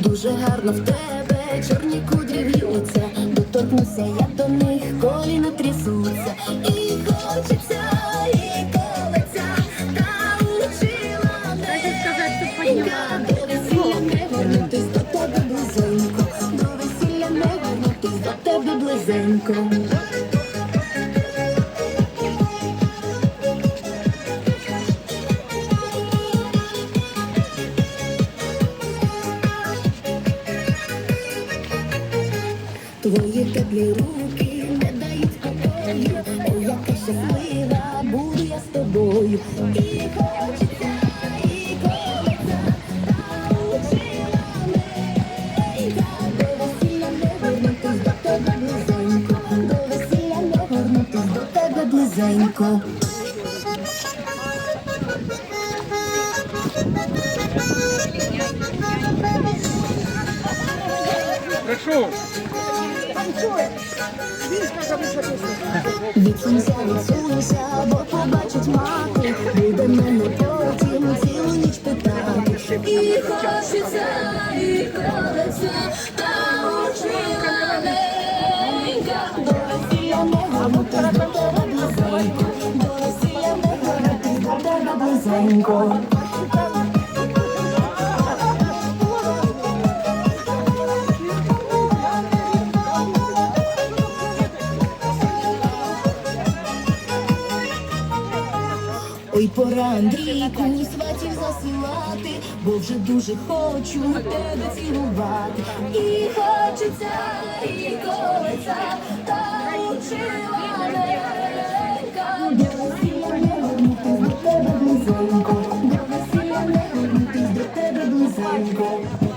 дуже гарно в тебе, чорні кудрі в'ються, доторкнуся я до них, коліна трясуться, і хочеться, і колеться, та учила ненька, до весілля не вернутись до тебе близенько, до весілля не вернутись до тебе близенько. Твої теплі руки не дають спокою, Ой, яка щаслива буду я з тобою. І хочеться, і учила. До тебе близенько, до весілля не до тебе близенько. Прошу. Відсунься, відсунься, бо побачить мати, буде мене потім цілу ніч питати. І хочеться, і колеться, та учила ненька. До весілля не вернутись до тебе близенько, до весілля не вернутись до тебе. Ой, пора Андрійку сватів засилати, бо вже дуже хочу тебе цілувати. І хочеться, і колеться, та учила ненька. До весілля не вернутись до тебе близенько, до весілля не вернутись до тебе близенько.